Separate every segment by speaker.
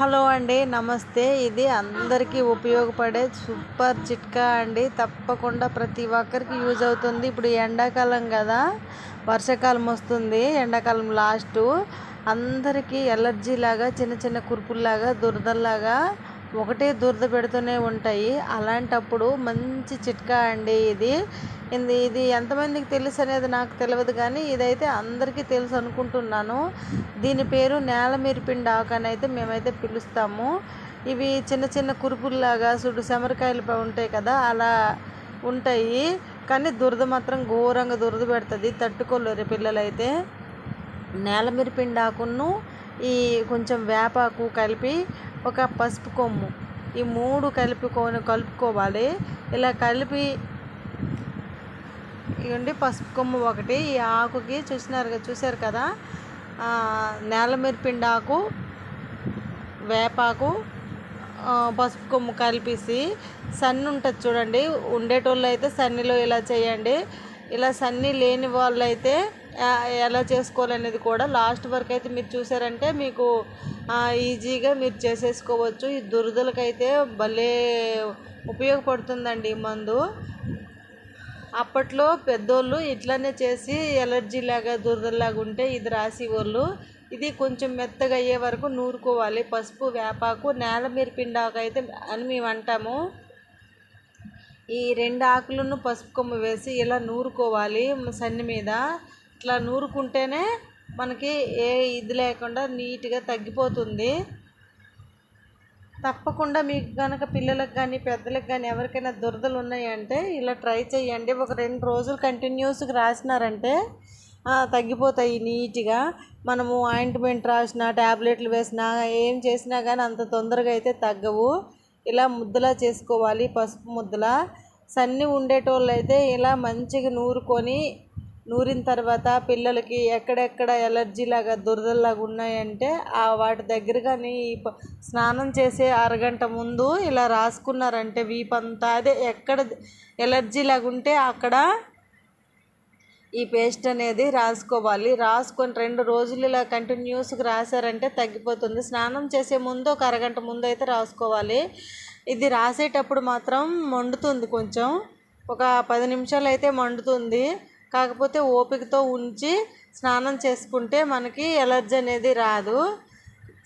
Speaker 1: Hello అండి నమస్తే. ఇది అందరికీ ఉపయోగపడే సూపర్ చిట్కా అండి. తప్పకుండా ప్రతి ఒక్కరికి యూజ్ అవుతుంది. ఇప్పుడు ఎండాకాలం కదా వర్షాకాలం వస్తుంది. ఎండాకాలం లాస్టు. అందరికీ ఎలర్జీ లాగా చిన్న చిన్న కురుపుల్లాగా దురదల్లాగా ఒకటే దురద పెడుతూనే ఉంటాయి. అలాంటప్పుడు మంచి చిట్కా అండి ఇది. ఇది ఇది ఎంతమందికి తెలుసు అనేది నాకు తెలియదు కానీ ఇదైతే అందరికీ తెలుసు అనుకుంటున్నాను. దీని పేరు నేల మిరిపిండి అని అయితే మేమైతే పిలుస్తాము. ఇవి చిన్న చిన్న కురుపుల్లాగా సుడు సెమరకాయలు ఉంటాయి కదా అలా ఉంటాయి. కానీ దురద మాత్రం ఘోరంగా దురద పెడుతుంది తట్టుకోలేరు పిల్లలైతే. నేల మిరిపిండి ఈ కొంచెం వేపాకు కలిపి ఒక పసుపు కొమ్ము. ఈ మూడు కలుపుకొని కలుపుకోవాలి. ఇలా కలిపి ఇవ్వండి పసుపు కొమ్ము ఒకటి. ఈ ఆకుకి చూసినారు చూసారు కదా? నేల వేపాకు పసుపు కొమ్ము కలిపేసి సన్ని ఉంటుంది చూడండి. ఉండేటోళ్ళు అయితే సన్నిలో ఇలా చేయండి. ఇలా సన్ని లేని వాళ్ళు అయితే ఎలా చేసుకోవాలనేది కూడా లాస్ట్ వరకు అయితే మీరు చూసారంటే మీకు ఈజీగా మీరు చేసేసుకోవచ్చు. ఈ దురదలకైతే భలే ఉపయోగపడుతుందండి ఈ మందు. అప్పట్లో పెద్దోళ్ళు ఇట్లానే చేసి ఎలర్జీ లాగా దురదలాగా ఉంటే ఇది రాసేవాళ్ళు. ఇది కొంచెం మెత్తగా అయ్యే వరకు నూరుకోవాలి. పసుపు వేపాకు నేల పిండాకు అయితే అని మేము అంటాము. ఈ రెండు ఆకులను పసుపు కొమ్ము వేసి ఇలా నూరుకోవాలి సన్ని మీద. ఇట్లా నూరుకుంటేనే మనకి ఏ ఇది లేకుండా నీట్గా తగ్గిపోతుంది. తప్పకుండా మీకు కనుక పిల్లలకు కానీ పెద్దలకు కానీ ఎవరికైనా దురదలు ఉన్నాయంటే ఇలా ట్రై చేయండి. ఒక రెండు రోజులు కంటిన్యూస్గా రాసినారంటే తగ్గిపోతాయి నీట్గా. మనము ఆయింట్మెంట్ రాసిన ట్యాబ్లెట్లు వేసినా ఏం చేసినా కానీ అంత తొందరగా అయితే తగ్గవు. ఇలా ముద్దలా చేసుకోవాలి పసుపు ముద్దలా. సన్ని ఉండేటోళ్ళు అయితే ఇలా మంచిగా నూరుకొని నూరిన తర్వాత పిల్లలకి ఎక్కడెక్కడ ఎలర్జీ లాగా దురదలాగా ఉన్నాయంటే ఆ వాటి దగ్గర కానీ స్నానం చేసే అరగంట ముందు ఇలా రాసుకున్నారంటే వీపంతా అదే ఎక్కడ ఎలర్జీ లాగా ఉంటే అక్కడ ఈ పేస్ట్ అనేది రాసుకోవాలి. రాసుకొని రెండు రోజులు ఇలా కంటిన్యూస్గా రాశారంటే తగ్గిపోతుంది. స్నానం చేసే ముందు ఒక అరగంట ముందు అయితే రాసుకోవాలి. ఇది రాసేటప్పుడు మాత్రం మండుతుంది కొంచెం. ఒక పది నిమిషాలు అయితే మండుతుంది. కాకపోతే ఓపికతో ఉంచి స్నానం చేసుకుంటే మనకి ఎలర్జీ అనేది రాదు.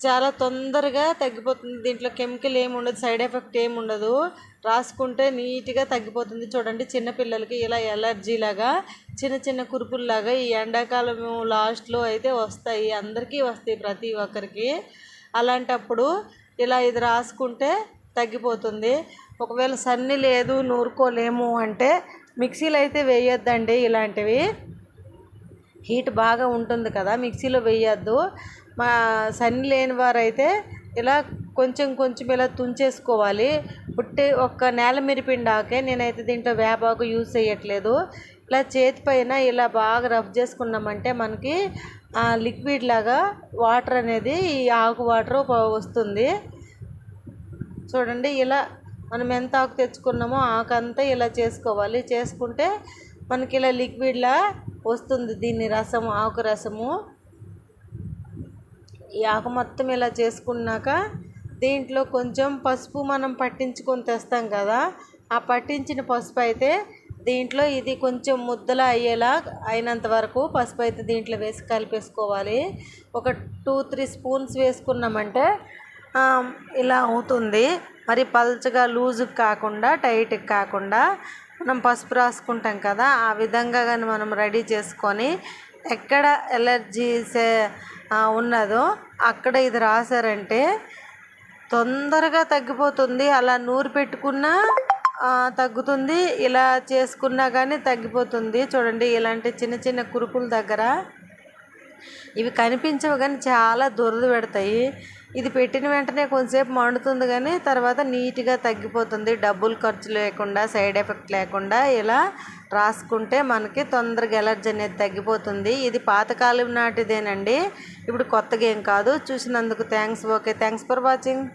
Speaker 1: చాలా తొందరగా తగ్గిపోతుంది. దీంట్లో కెమికల్ ఏమి ఉండదు సైడ్ ఎఫెక్ట్ ఏమి ఉండదు. రాసుకుంటే నీట్గా తగ్గిపోతుంది. చూడండి చిన్నపిల్లలకి ఇలా ఎలర్జీ లాగా చిన్న చిన్న కురుపుల్లాగా ఈ ఎండాకాలం లాస్ట్లో అయితే వస్తాయి. అందరికీ వస్తాయి ప్రతి ఒక్కరికి. అలాంటప్పుడు ఇలా ఇది రాసుకుంటే తగ్గిపోతుంది. ఒకవేళ సన్ని లేదు నూరుకోలేము అంటే మిక్సీలో అయితే వేయొద్దండి ఇలాంటివి. హీట్ బాగా ఉంటుంది కదా మిక్సీలో వేయొద్దు. మా సన్ని లేని వారైతే ఇలా కొంచెం కొంచెం ఇలా తుంచేసుకోవాలి. పుట్టి ఒక్క నేల మిరిపిండాకే నేనైతే దీంట్లో వేపాకు యూజ్ చేయట్లేదు. ఇలా చేతి పైన ఇలా బాగా రఫ్ చేసుకున్నామంటే మనకి లిక్విడ్ లాగా వాటర్ అనేది ఈ ఆకు వాటర్ వస్తుంది. చూడండి ఇలా మనం ఎంత ఆకు తెచ్చుకున్నామో ఆకంతా ఇలా చేసుకోవాలి. చేసుకుంటే మనకి ఇలా లిక్విడ్లా వస్తుంది దీన్ని రసము ఆకు రసము. ఈ ఆకు మొత్తం ఇలా చేసుకున్నాక దీంట్లో కొంచెం పసుపు మనం పట్టించుకొని తెస్తాం కదా. ఆ పట్టించిన పసుపు అయితే దీంట్లో ఇది కొంచెం ముద్దలా అయ్యేలా అయినంత వరకు పసుపు అయితే దీంట్లో వేసి కలిపేసుకోవాలి. ఒక టూ త్రీ స్పూన్స్ వేసుకున్నామంటే ఇలా అవుతుంది. మరి పల్చగా లూజు కాకుండా టైట్కి కాకుండా మనం పసుపు రాసుకుంటాం కదా ఆ విధంగా కానీ మనం రెడీ చేసుకొని ఎక్కడ ఎలర్జీస్ ఉన్నదో అక్కడ ఇది రాసారంటే తొందరగా తగ్గిపోతుంది. అలా నూరు పెట్టుకున్నా తగ్గుతుంది. ఇలా చేసుకున్నా కానీ తగ్గిపోతుంది. చూడండి ఇలాంటి చిన్న చిన్న కురుపుల దగ్గర ఇవి కనిపించవు కానీ చాలా దురద పెడతాయి. ఇది పెట్టిన వెంటనే కొంతసేపు మండుతుంది కానీ తర్వాత నీట్గా తగ్గిపోతుంది. డబ్బులు ఖర్చు లేకుండా సైడ్ ఎఫెక్ట్ లేకుండా ఇలా రాసుకుంటే మనకి తొందరగా ఎలర్జీ అనేది తగ్గిపోతుంది. ఇది పాతకాలం నాటిదేనండి. ఇప్పుడు కొత్తగా ఏం కాదు. చూసినందుకు thanks okay thanks for watching.